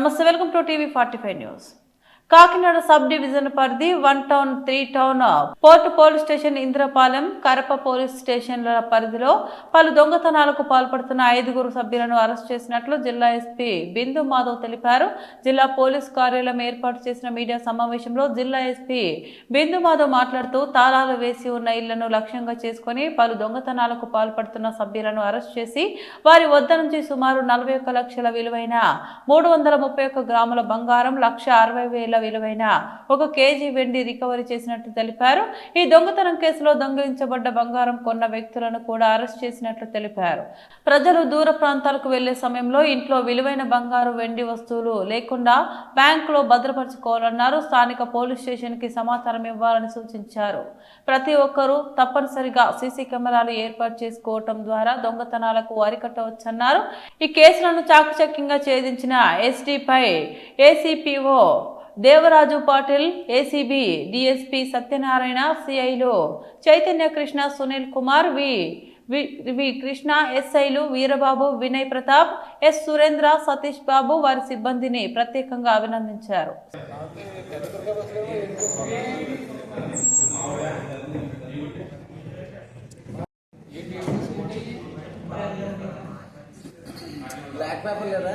నమస్తే welcome to TV forty five news Kakinada sub division పరిధి one town three town port police station Indrapalem Karapa police స్టేషన్ల పరిధిలో పలు దొంగతనాలకు పాల్పడుతున్న ఐదుగురు సభ్యులను అరెస్ట్ చేసినట్లు జిల్లా ఎస్పీ బిందు మాధవ్ తెలిపారు. జిల్లా పోలీస్ కార్యాలయం ఏర్పాటు చేసిన మీడియా సమావేశంలో జిల్లా ఎస్పీ బిందు మాధవ్ మాట్లాడుతూ తాళాలు వేసి ఉన్న ఇళ్ళను లక్ష్యంగా చేసుకుని పలు దొంగతనాలకు పాల్పడుతున్న సభ్యులను అరెస్ట్ చేసి వారి వద్ద నుంచి సుమారు నలభై ఒక్క లక్షల విలువైన మూడు వందల ముప్పై గ్రాముల బంగారం లక్ష అరవై వేల విలువైన ఒక కేజీ వెండి రికవరీ చేసినట్లు తెలిపారు. ఈ దొంగతనం కేసులో దొంగిలించబడ్డ బంగారం కొన్న వ్యక్తులను కూడా అరెస్ట్ చేసినట్లు తెలిపారు. ప్రజలు దూర ప్రాంతాలకు వెళ్ళే సమయంలో ఇంట్లో విలువైన బంగారు వెండి వస్తువులు లేకుండా బ్యాంకులో భద్రపరచుకోవాలన్నారు. స్థానిక పోలీస్ స్టేషన్కి సమాచారం ఇవ్వాలని సూచించారు. ప్రతి ఒక్కరూ తప్పనిసరిగా సీసీ కెమెరాలు ఏర్పాటు చేసుకోవటం ద్వారా దొంగతనాలకు అరికట్టవచ్చన్నారు. ఈ కేసులను చాకచక్యంగా ఛేదించిన ఎస్డీపై ఏసీపీఓ Devaraju Patil ACB DSP Satyanarayana సిఐలు Chaitanya Krishna Sunil Kumar V V V Krishna ఎస్ఐలు వీరబాబు వినయ్ ప్రతాప్ ఎస్ సురేంద్ర సతీష్ బాబు వారి సిబ్బందిని ప్రత్యేకంగా అభినందించారు. బ్లాక్ పేపర్ లేదా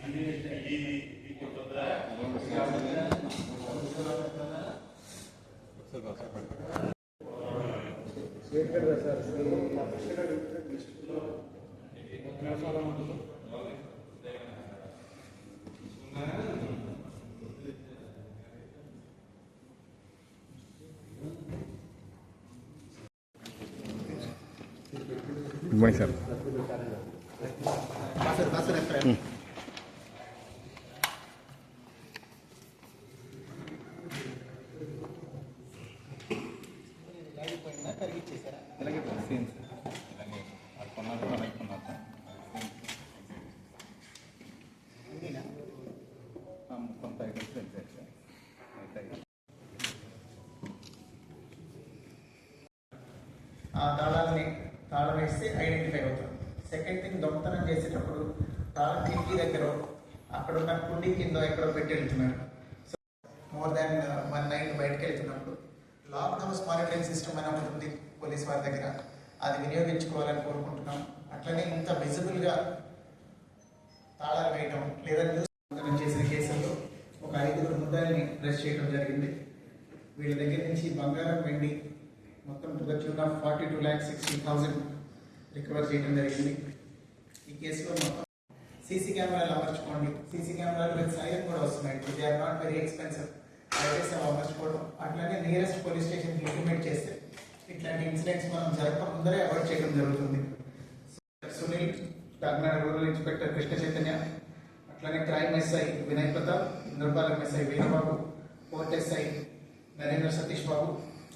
అలా పెట్టి పది అలా పెడతాంటే హస్బెండ్ అంటే సార్ ఆ తాళాలని తాళం వేస్తే ఐడెంటిఫై అవుతాం సెకండ్ థింగ్ దొంగతనం చేసేటప్పుడు తాళం కిటికీ దగ్గర అక్కడ ఉన్న కుండీ కింద ఎక్కడో పెట్టి వెళ్తున్నాడు so more than one night బయటకు వెళ్తున్నప్పుడు లాక్ హౌస్ మానిటరింగ్ సిస్టమ్ అని ఒకటి ఉంది. పోలీస్ వారి దగ్గర అది వినియోగించుకోవాలని కోరుకుంటున్నాం. అట్లనే ఇంత విజిబుల్గా తాళాలు వేయటం లేదా న్యూస్ చేసిన కేసుల్లో ఒక ఐదుగురు ముద్దాయిల్ని అరెస్ట్ చేయడం జరిగింది. వీళ్ళ దగ్గర నుంచి బంగారం వెండి మొత్తం to the tune of forty two lakh sixty thousand recover చేయడం జరిగింది. ఈ కేసులో మొత్తం సీసీ కెమెరాలు అమర్చుకోండి. సీసీ కెమెరాలు విత్ సైలెంట్ కూడా వస్తున్నాయి. They are not very expensive అమర్చుకోవడం అట్లనే నియరెస్ట్ పోలీస్ స్టేషన్కి ఇంప్లిమెంట్ చేస్తే ఇట్లాంటి ఇన్సిడెంట్స్ మనం జరగక ముందరే అవాయిడ్ చేయడం జరుగుతుంది. సునీల్ కాకినాడ రూరల్ ఇన్స్పెక్టర్ కృష్ణ చైతన్య అట్లనే crime SI Vinay Pratap Indrapalem SI Veerababu port SI Narendra Satish Babu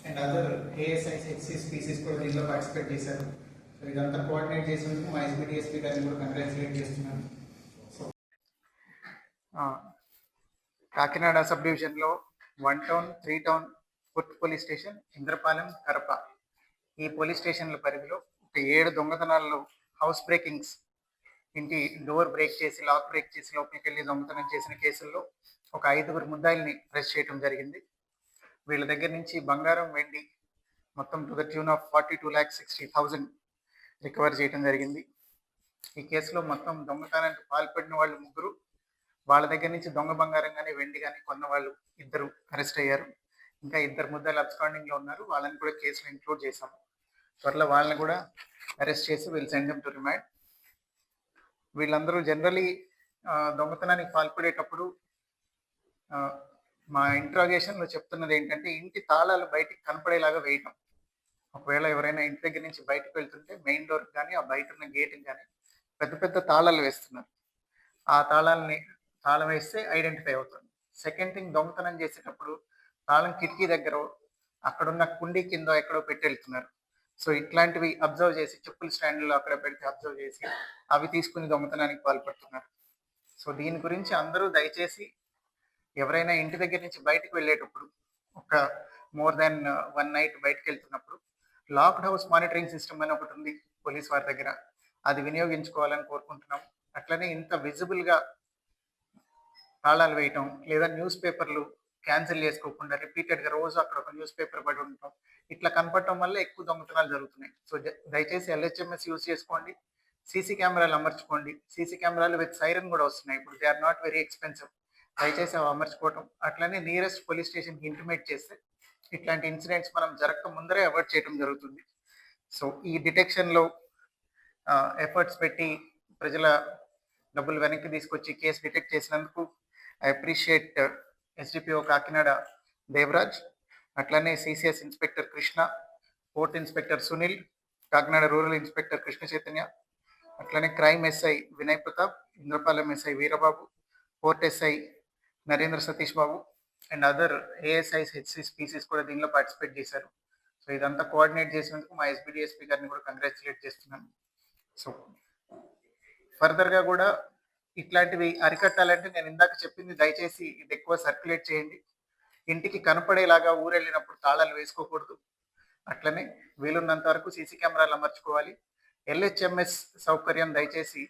and other ASIs ఎక్సీ PCs కూడా దీనిలో పార్టిసిపేట్ చేశారు. సో ఇదంతా కోఆర్డినేట్ చేసినందుకు మా ఎస్బిడిఎస్పీ గారిని కూడా కంగ్రాచులేట్ చేస్తున్నాను. సో కాకినాడ సబ్ డివిజన్లో one town three town port police station Indrapalem Karapa. ఈ పోలీస్ స్టేషన్ల పరిధిలో ఒక ఏడు దొంగతనాల్లో హౌస్ బ్రేకింగ్స్ ఇంటి డోర్ బ్రేక్ చేసి లాక్ బ్రేక్ చేసి లోపలికి వెళ్ళి దొంగతనం చేసిన కేసుల్లో ఒక ఐదుగురు ముద్దాయిల్ని అరెస్ట్ చేయడం జరిగింది. వీళ్ళ దగ్గర నుంచి బంగారం వెండి మొత్తం to the tune of forty two lakh sixty thousand recover చేయడం జరిగింది. ఈ కేసులో మొత్తం దొంగతనానికి పాల్పడిన వాళ్ళు ముగ్గురు వాళ్ళ దగ్గర నుంచి దొంగ బంగారం కానీ వెండి కానీ కొన్న వాళ్ళు ఇద్దరు అరెస్ట్ అయ్యారు. ఇంకా ఇద్దరు ముద్దాలు అబ్స్కాండింగ్లో ఉన్నారు. వాళ్ళని కూడా కేసులో ఇంక్లూడ్ చేశాము త్వరలో వాళ్ళని కూడా అరెస్ట్ చేసి వీళ్ళు సెండ్ టు రిమైండ్ వీళ్ళందరూ జనరలీ దొంగతనానికి పాల్పడేటప్పుడు మా ఇంట్రాగేషన్లో చెప్తున్నది ఏంటంటే ఇంటి తాళాలు బయటికి కనపడేలాగా వేయటం. ఒకవేళ ఎవరైనా ఇంటి దగ్గర నుంచి బయటకు వెళ్తుంటే మెయిన్ డోర్ కానీ ఆ బయట ఉన్న గేట్ కానీ పెద్ద పెద్ద తాళాలు వేస్తున్నారు. ఆ తాళాలని తాళం వేస్తే ఐడెంటిఫై అవుతుంది సెకండ్ థింగ్ దొంగతనం చేసేటప్పుడు తాళం కిటికీ దగ్గర అక్కడున్న కుండీ కింద ఎక్కడో పెట్టి వెళ్తున్నారు. సో ఇట్లాంటివి అబ్జర్వ్ చేసి చెప్పుల స్టాండ్లో అక్కడ పెడితే అబ్జర్వ్ చేసి అవి తీసుకుని దొంగతనానికి పాల్పడుతున్నారు. సో దీని గురించి అందరూ దయచేసి ఎవరైనా ఇంటి దగ్గర నుంచి బయటకు వెళ్ళేటప్పుడు ఒక మోర్ దాన్ వన్ నైట్ బయటకు వెళ్తున్నప్పుడు లాక్డ్ హౌస్ మానిటరింగ్ సిస్టమ్ అని ఒకటి ఉంది పోలీస్ వారి దగ్గర. అది వినియోగించుకోవాలని కోరుకుంటున్నాం. అట్లనే ఇంత విజిబుల్గా తాళాలు వేయటం లేదా న్యూస్ పేపర్లు క్యాన్సిల్ చేసుకోకుండా రిపీటెడ్గా రోజు అక్కడ ఒక న్యూస్ పేపర్ పడి ఉంటాం ఇట్లా కనపడటం వల్ల ఎక్కువ దొంగతనాలు జరుగుతున్నాయి. సో దయచేసి ఎల్హెచ్ఎంఎస్ యూజ్ చేసుకోండి. సీసీ కెమెరాలు అమర్చుకోండి. సీసీ కెమెరాలు విత్ సైరన్ కూడా వస్తున్నాయి. ఇప్పుడు they are not very expensive. దయచేసి అవి అమర్చుకోవటం. అట్లనే నియరెస్ట్ పోలీస్ స్టేషన్కి ఇంటిమేట్ చేస్తే ఇట్లాంటి ఇన్సిడెంట్స్ మనం జరగక ముందరే అవాయిడ్ చేయడం జరుగుతుంది. సో ఈ డిటెక్షన్లో ఎఫర్ట్స్ పెట్టి ప్రజల డబ్బులు వెనక్కి తీసుకొచ్చి కేసు డిటెక్ట్ చేసినందుకు I appreciate SDPO Kakinada Devaraj అట్లనే CCS inspector Krishna port inspector Sunil Kakinada rural inspector Krishna Chaitanya అట్లనే crime SI Vinay Pratap Indrapalem SI Veerababu port SI Narendra Satish Babu and other ASIs HC PCs కూడా దీనిలో participate చేశారు. So ఇదంతా coordinate చేసినందుకు మా ఎస్బిడిఎస్పీ గారిని కూడా congratulate చేస్తున్నాను. సో ఫర్దర్గా కూడా ఇట్లాంటివి అరికట్టాలంటే నేను ఇందాక చెప్పింది దయచేసి ఇది ఎక్కువ సర్క్యులేట్ చేయండి. ఇంటికి కనపడేలాగా ఊరెళ్ళినప్పుడు తాళాలు వేసుకోకూడదు. అట్లనే వీలున్నంత వరకు సీసీ కెమెరాలు అమర్చుకోవాలి. ఎల్హెచ్ఎంఎస్ సౌకర్యం దయచేసి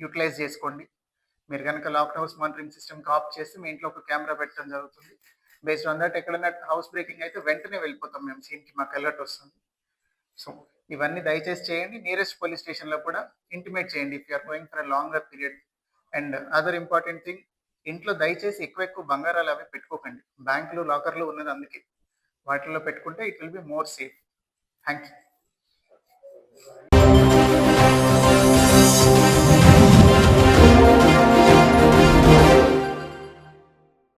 యూటిలైజ్ చేసుకోండి. మీరు కనుక lock house monitoring system off చేసి మీ ఇంట్లో ఒక కెమెరా పెట్టడం జరుగుతుంది. బేస్డ్ ఆన్ దట్ ఎక్కడైనా హౌస్ బ్రేకింగ్ అయితే వెంటనే వెళ్ళిపోతాం మేము. సీన్కి మాకు అలర్ట్ వస్తుంది. సో ఇవన్నీ దయచేసి చేయండి. నియరెస్ట్ పోలీస్ స్టేషన్లో కూడా ఇంటిమేట్ చేయండి. If you're going for longer period and other important thing ఇంట్లో దయచేసి ఎక్కువ ఎక్కువ బంగారాలు అవి పెట్టుకోకండి. బ్యాంకులు లాకర్లు ఉన్నది అందుకే. వాటిల్లో పెట్టుకుంటే it will be more safe. Thank you